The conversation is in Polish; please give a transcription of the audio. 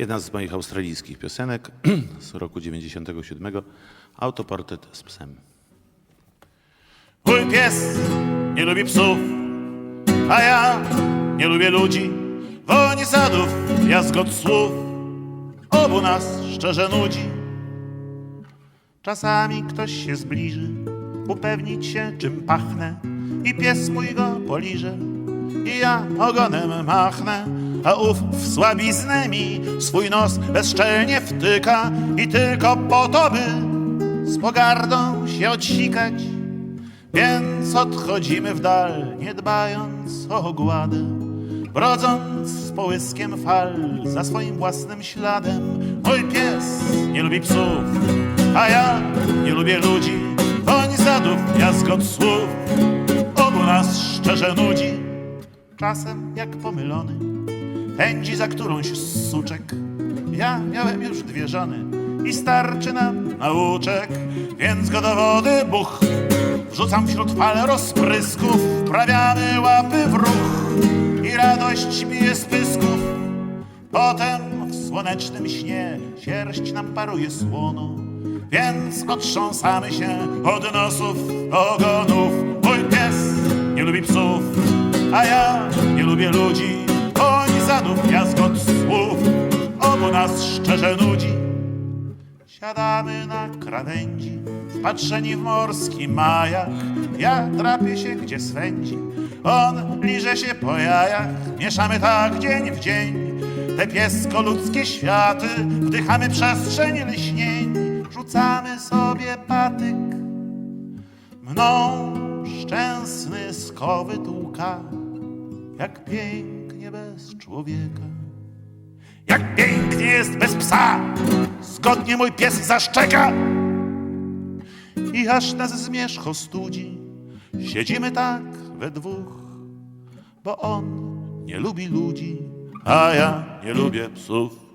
Jedna z moich australijskich piosenek z roku 97. Autoportret z psem. Mój pies nie lubi psów, a ja nie lubię ludzi. Woni sadów, jazgot słów, obu nas szczerze nudzi. Czasami ktoś się zbliży, upewnić się czym pachnę i pies mój go poliże. I ja ogonem machnę, a ów w słabiznę mi swój nos bezczelnie wtyka i tylko po to, by z pogardą się odsikać. Więc odchodzimy w dal, nie dbając o ogładę, brodząc z połyskiem fal za swoim własnym śladem. Mój pies nie lubi psów, a ja nie lubię ludzi. Woń zadów, jazgot słów, obu nas szczerze nudzi. Czasem jak pomylony, pędzi za którąś z suczek. Ja miałem już dwie żony i starczy nam nauczek, więc go do wody buch. Wrzucam wśród fal rozprysków, wprawiamy łapy w ruch i radość bije z pysków. Potem w słonecznym śnie sierść nam paruje słono, więc otrząsamy się od nosów, ogonów. Mój pies nie lubi psów, a ja nie lubię ludzi. Oni zadów, jazgot słów, obu nas szczerze nudzi. Siadamy na krawędzi, wpatrzeni w morski majak. Ja drapię się gdzie swędzi, on liże się po jajach. Mieszamy tak dzień w dzień, te piesko-ludzkie światy. Wdychamy przestrzeń lśnień, rzucamy sobie patyk. Mną szczęsny skowyt łka, jak pięknie bez człowieka. Jak pięknie jest bez psa, zgodnie mój pies zaszczeka. I aż nas zmierzch ostudzi, siedzimy tak we dwóch, bo on nie lubi ludzi, a ja nie lubię psów.